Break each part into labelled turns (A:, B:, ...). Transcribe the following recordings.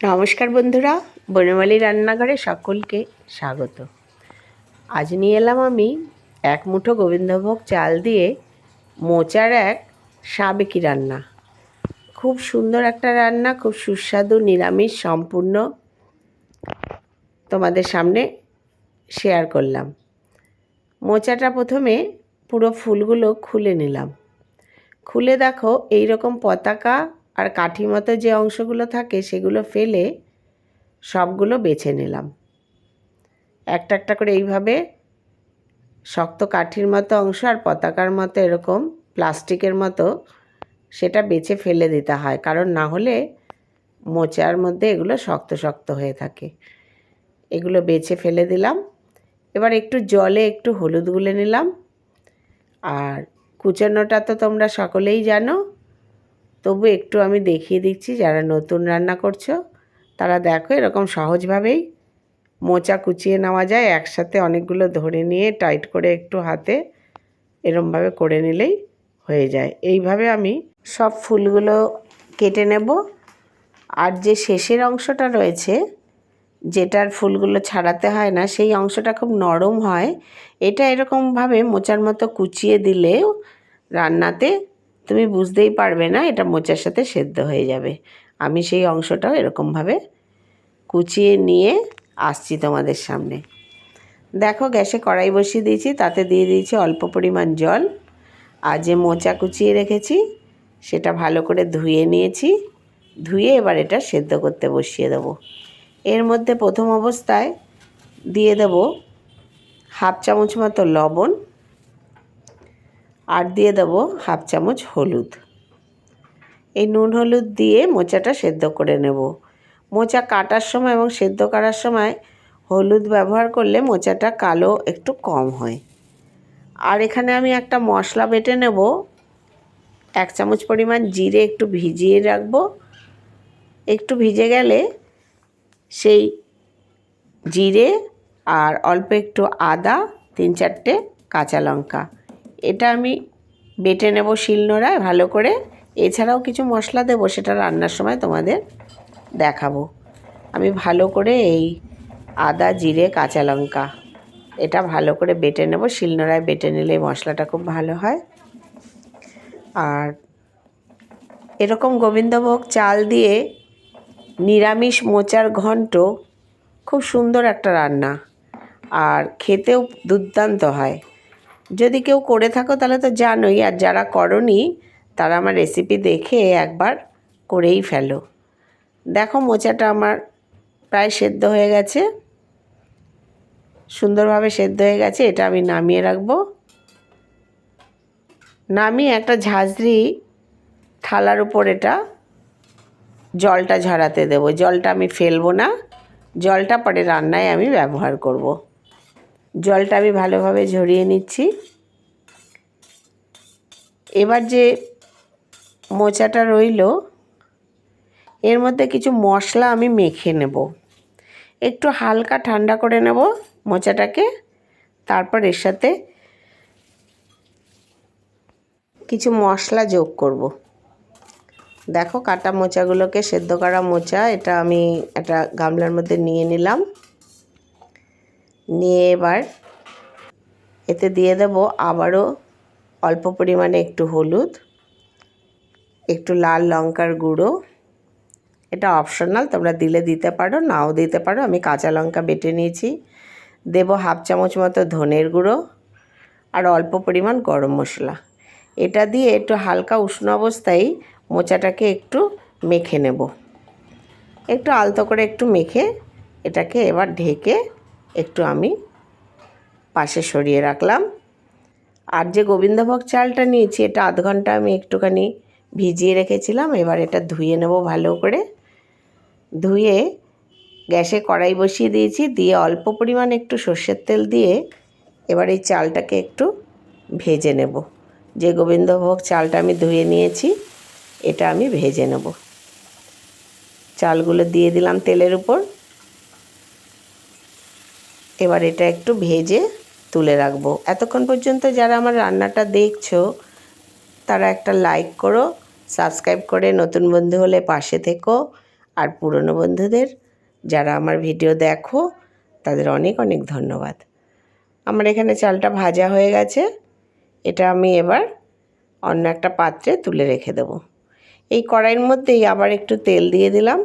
A: নমস্কার বন্ধুরা, বনমালী রান্নাঘরে সকলকে স্বাগত। আজ নিয়ে এলাম আমি এক মুঠো গোবিন্দভোগ চাল দিয়ে মোচার এক সাবেকি রান্না। খুব সুন্দর একটা রান্না, খুব সুস্বাদু, নিরামিষ, সম্পূর্ণ তোমাদের সামনে শেয়ার করলাম। মোচাটা প্রথমে পুরো ফুলগুলো খুলে নিলাম। খুলে দেখো এই রকম পতাকা আর কাঠি মতো যে অংশগুলো থাকে সেগুলো ফেলে সবগুলো বেছে নিলাম। একটা একটা করে এইভাবে শক্ত কাঠির মতো অংশ আর পতাকার মতো এরকম প্লাস্টিকের মতো সেটা বেছে ফেলে দিতে হয়। কারণ না হলে মোচার মধ্যে এগুলো শক্ত শক্ত হয়ে থাকে। এগুলো বেছে ফেলে দিলাম। এবার একটু জলে একটু হলুদ গুলে নিলাম। আর কুচানোটা তো তোমরা সকলেই জানো। তবু একটু আমি দেখিয়ে দিচ্ছি, যারা নতুন রান্না করছ, তারা দেখো এরকম সহজভাবেই মোচা কুচিয়ে নেওয়া যায়। একসাথে অনেকগুলো ধরে নিয়ে টাইট করে একটু হাতে এরমভাবে করে নিলেই হয়ে যায়। এইভাবে আমি সব ফুলগুলো কেটে নেব। আর যে শেষের অংশটা রয়েছে, যেটার ফুলগুলো ছাড়াতে হয় না, সেই অংশটা খুব নরম হয়। এটা এরকমভাবে মোচার মতো কুচিয়ে দিলেও রান্নাতে তুমি বুঝতেই পারবে না এটা মোচার সাথে সেদ্ধ হয়ে যাবে। আমি সেই অংশটাও এরকমভাবে কুচিয়ে নিয়ে আসছি তোমাদের সামনে। দেখো গ্যাসে কড়াই বসিয়ে দিয়েছি, তাতে দিয়ে দিয়েছি অল্প পরিমাণ জল। আর যে মোচা কুচিয়ে রেখেছি, সেটা ভালো করে ধুয়ে নিয়েছি। ধুয়ে এবার এটা সেদ্ধ করতে বসিয়ে দেবো। এর মধ্যে প্রথম অবস্থায় দিয়ে দেব হাফ চামচ মতো লবণ আর দিয়ে দেব হাফ চামচ হলুদ। এই নুন হলুদ দিয়ে মোচাটা সেদ্ধ করে নেব। মোচা কাটার সময় এবং সেদ্ধ করার সময় হলুদ ব্যবহার করলে মোচাটা কালো একটু কম হয়। আর এখানে আমি একটা মশলা বেটে নেব। এক চামচ পরিমাণ জিরে একটু ভিজিয়ে রাখব। একটু ভিজে গেলে সেই জিরে আর অল্প একটু আদা, তিন চারটে কাঁচা লঙ্কা এটা আমি বেটে নেব শিলনোড়ায় ভালো করে। এছাড়াও কিছু মশলা দেবো, সেটা রান্নার সময় তোমাদের দেখাবো। আমি ভালো করে এই আদা, জিরে, কাঁচা লঙ্কা, এটা ভালো করে বেটে নেব। শিলনোড়ায় বেটে নিলে মশলাটা খুব ভালো হয়। আর এরকম গোবিন্দভোগ চাল দিয়ে নিরামিষ মোচার ঘন্ট খুব সুন্দর একটা রান্না। আর খেতেও দুর্দান্ত হয়। যদি কেউ করে থাকো, তাহলে তো জানোই। আর যারা করনি, তারা আমার রেসিপি দেখে একবার করেই ফেলো। দেখো, মোচাটা আমার প্রায় সেদ্ধ হয়ে গেছে। সুন্দরভাবে সেদ্ধ হয়ে গেছে। এটা আমি নামিয়ে রাখব। নামিয়ে একটা ঝাঁঝরি থালার উপর এটা জলটা ঝরাতে দেব। জলটা আমি ফেলব না। জলটা পরে রান্নায় আমি ব্যবহার করব। জলটা আমি ভালোভাবে ঝরিয়ে নিচ্ছি। এবার যে মোচাটা রইল, এর মধ্যে কিছু মশলা আমি মেখে নেব। একটু হালকা ঠান্ডা করে নেব মোচাটাকে, তারপর এর সাথে কিছু মশলা যোগ করব। দেখো কাটা মোচাগুলোকে, সেদ্ধ করা মোচা, এটা আমি একটা গামলার মধ্যে নিয়ে নিলাম। নিয়ে এবার এতে দিয়ে দেব আবারও অল্প পরিমাণে একটু হলুদ, একটু লাল লঙ্কার গুঁড়ো। এটা অপশনাল তোমরা দিলে দিতে পারো, নাও দিতে পারো। আমি কাঁচা লঙ্কা বেটে নিয়েছি। দেব হাফ চামচ মতো ধনের গুঁড়ো আর অল্প পরিমাণ গরম মশলা। এটা দিয়ে একটু হালকা উষ্ণ অবস্থায় মোচাটাকে একটু মেখে নেব। একটু আলতো করে একটু মেখে এটাকে এবার ঢেকে একটু আমি পাশে সরিয়ে রাখলাম। আর যে গোবিন্দভোগ চালটা নিয়েছি, এটা আধ ঘণ্টা আমি একটুখানি ভিজিয়ে রেখেছিলাম। এবার এটা ধুয়ে নেব ভালো করে। ধুয়ে গ্যাসে কড়াই বসিয়ে দিয়েছি। দিয়ে অল্প পরিমাণ একটু সর্ষের তেল দিয়ে এবার এই চালটাকে একটু ভেজে নেব। যে গোবিন্দভোগ চালটা আমি ধুয়ে নিয়েছি, এটা আমি ভেজে নেব। চালগুলো দিয়ে দিলাম তেলের উপর। এবার এটা একটু ভেজে তুলে রাখব। এতক্ষণ পর্যন্ত যারা আমার রান্নাটা দেখছ, তারা একটা লাইক করো সাবস্ক্রাইব করে নতুন বন্ধু হলে পাশে থেকো, আর পুরনো বন্ধুদের যারা আমার ভিডিও দেখো, তাদের অনেক অনেক ধন্যবাদ। আমার এখানে চালটা ভাজা হয়ে গেছে, এটা আমি এবার অন্য একটা পাত্রে তুলে রেখে দেব। এই কড়াইয়ের মধ্যেই আবার একটু তেল দিয়ে দিলাম।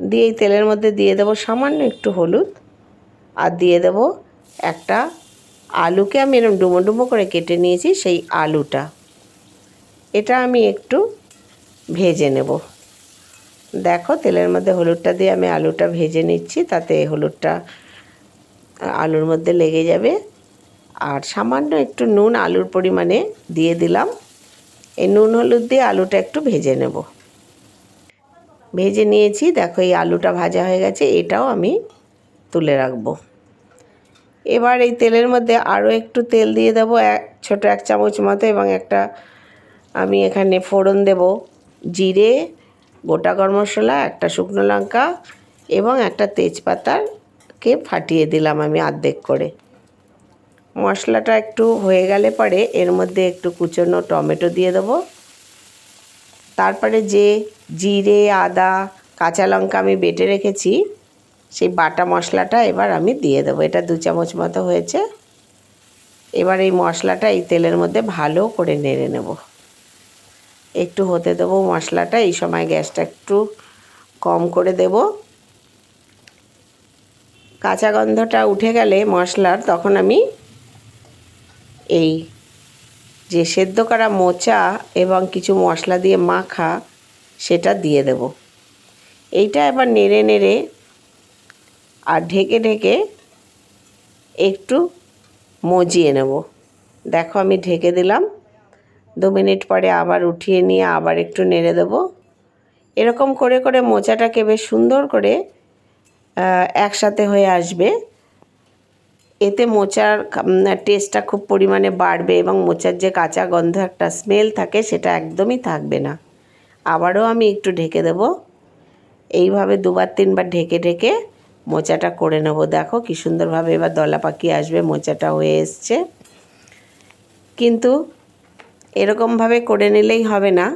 A: দিয়ে এই তেলের মধ্যে দিয়ে দেবো সামান্য একটু হলুদ। আর দিয়ে দেবো একটা আলুকে আমি এরকম ডুমো ডুমো করে কেটে নিয়েছি সেই আলুটা। এটা আমি একটু ভেজে নেব। দেখো তেলের মধ্যে হলুদটা দিয়ে আমি আলুটা ভেজে নিচ্ছি, তাতে হলুদটা আলুর মধ্যে লেগে যাবে। আর সামান্য একটু নুন আলুর পরিমাণে দিয়ে দিলাম। এই নুন হলুদ দিয়ে আলুটা একটু ভেজে নেব। ভেজে নিয়েছি, দেখো এই আলুটা ভাজা হয়ে গেছে, এটাও আমি তুলে রাখব। এবার এই তেলের মধ্যে আরও একটু তেল দিয়ে দেবো, এক, ছোটো এক চামচ মতো, এবং একটা আমি এখানে ফোড়ন দেব। জিরে, গোটা গরম মশলা, একটা শুকনো লঙ্কা, এবং একটা তেজপাতাকে ফাটিয়ে দিলাম আমি আর্ধেক করে। মশলাটা একটু হয়ে গেলে পরে এর মধ্যে একটু কুচনো টমেটো দিয়ে দেবো। তারপরে যে জিরে, আদা, কাঁচা লঙ্কা আমি বেটে রেখেছি সেই বাটা মশলাটা এবার আমি দিয়ে দেবো। এটা দু চামচ মতো হয়েছে। এবার এই মশলাটা এই তেলের মধ্যে ভালো করে নেড়ে নেব। একটু হতে দেবো মশলাটা, এই সময় গ্যাসটা একটু কম করে দেব। কাঁচা গন্ধটা উঠে গেলে মশলার, তখন আমি এই যে সেদ্ধ করা মোচা এবং কিছু মশলা দিয়ে মাখা, সেটা দিয়ে দেব। এইটা এবার নেড়ে নেড়ে আর ঢেকে ঢেকে একটু মজিয়ে নেব। দেখো আমি ঢেকে দিলাম। দু মিনিট পরে আবার উঠিয়ে নিয়ে আবার একটু নেড়ে দেব। এরকম করে করে মোচাটাকে বেশ সুন্দর করে একসাথে হয়ে আসবে। এতে মোচার টেস্টটা খুব পরিমাণে বাড়বে এবং মোচার যে কাঁচা গন্ধ একটা স্মেল থাকে সেটা একদমই থাকবে না। আবারও আমি একটু ঢেকে দেব। এইভাবে দুবার তিনবার ঢেকে ঢেকে মোচাটা করে নেব। দেখো কী সুন্দরভাবে এবার দলা পাখি আসবে, মোচাটা হয়ে এসছে। কিন্তু এরকমভাবে করে নিলেই হবে না।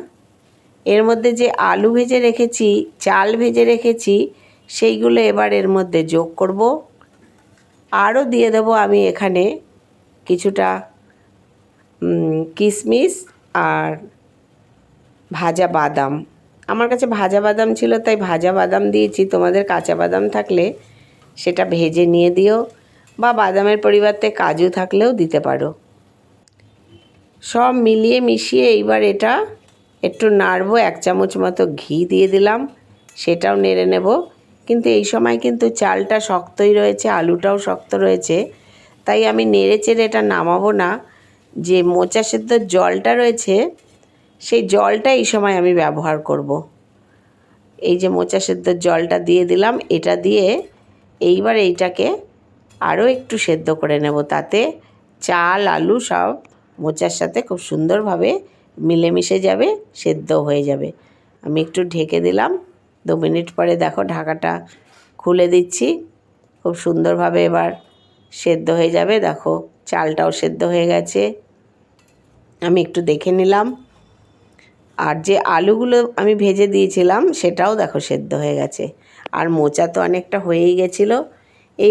A: এর মধ্যে যে আলু ভেজে রেখেছি, চাল ভেজে রেখেছি, সেইগুলো এবার এর মধ্যে যোগ করব। আরও দিয়ে দেব আমি এখানে কিছুটা কিশমিশ আর ভাজা বাদাম। আমার কাছে ভাজা বাদাম ছিল, তাই ভাজা বাদাম দিয়েছি। তোমাদের কাঁচা বাদাম থাকলে সেটা ভেজে নিয়ে দিও বা বাদামের পরিবর্তে কাজু থাকলেও দিতে পারো। সব মিলিয়ে মিশিয়ে এইবার এটা একটু নাড়বো, এক চামচ মতো ঘি দিয়ে দিলাম, সেটাও নেড়ে নেব। কিন্তু এই সময় কিন্তু চালটা শক্তই রয়েছে, আলুটাও শক্ত রয়েছে, তাই আমি নেড়ে চেড়ে এটা নামাবো না। যে মোচা সেদ্ধ জলটা রয়েছে সেই জলটা এই সময় আমি ব্যবহার করব। এই যে মোচা সেদ্ধ জলটা দিয়ে দিলাম, এটা দিয়ে এইবার এইটাকে আরও একটু সেদ্ধ করে নেব। তাতে চাল, আলু সব মোচার সাথে খুব সুন্দরভাবে মিলেমিশে যাবে সেদ্ধ হয়ে যাবে। আমি একটু ঢেকে দিলাম। দু মিনিট পরে দেখো ঢাকাটা খুলে দিচ্ছি। খুব সুন্দরভাবে এবার সেদ্ধ হয়ে যাবে। দেখো চালটাও সেদ্ধ হয়ে গেছে। আমি একটু দেখে নিলাম। আর যে আলুগুলো আমি ভেজে দিয়েছিলাম, সেটাও দেখো সেদ্ধ হয়ে গেছে। আর মোচা তো অনেকটা হয়েই গেছিল।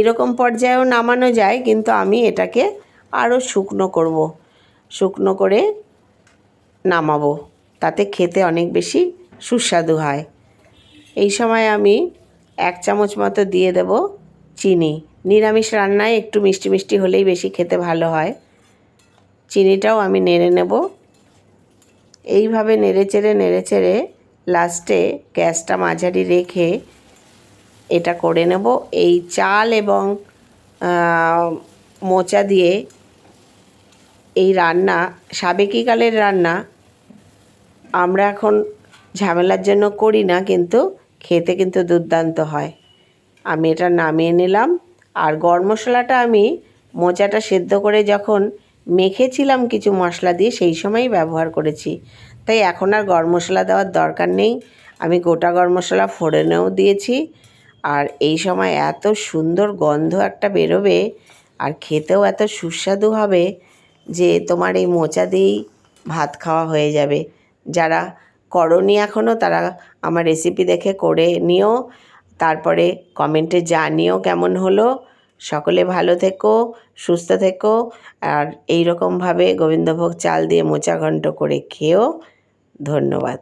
A: রকম পর্যায়েও নামানো যায়, কিন্তু আমি এটাকে আরও শুকনো করব। শুকনো করে নামাবো, তাতে খেতে অনেক বেশি সুস্বাদু হয়। এই সময় আমি এক চামচ মতো দিয়ে দেব চিনি। নিরামিষ রান্নায় একটু মিষ্টি মিষ্টি হলেই বেশি খেতে ভালো হয়। চিনিটাও আমি নেড়ে নেব। এইভাবে নেড়ে চেড়ে নেড়ে চেড়ে লাস্টে গ্যাসটা মাঝারি রেখে এটা করে নেব। এই চাল এবং মোচা দিয়ে এই রান্না, সাবেকিকালের রান্না আমরা এখন ঝামেলার জন্য করি না, কিন্তু খেতে কিন্তু দুর্দান্ত হয়। আমি এটা নামিয়ে নিলাম। আর গরম মশলাটা আমি মোচাটা সেদ্ধ করে যখন মেখেছিলাম কিছু মশলা দিয়ে সেই সময়ই ব্যবহার করেছি। তাই এখন আর গরম মশলা দেওয়ার দরকার নেই। আমি গোটা গরম মশলা ফোড়নেও দিয়েছি। আর এই সময় এত সুন্দর গন্ধ একটা বেরোবে আর খেতেও এত সুস্বাদু হবে যে তোমার এই মোচা দিয়েই ভাত খাওয়া হয়ে যাবে। যারা করনি এখনও তারা আমার রেসিপি দেখে করে নিও। তারপরে কমেন্টে জানিও কেমন হলো। সকলে ভালো থেকো, সুস্থ থেকো, আর এই রকমভাবে গোবিন্দভোগ চাল দিয়ে মোচা ঘন্ট করে খেয়েও ধন্যবাদ।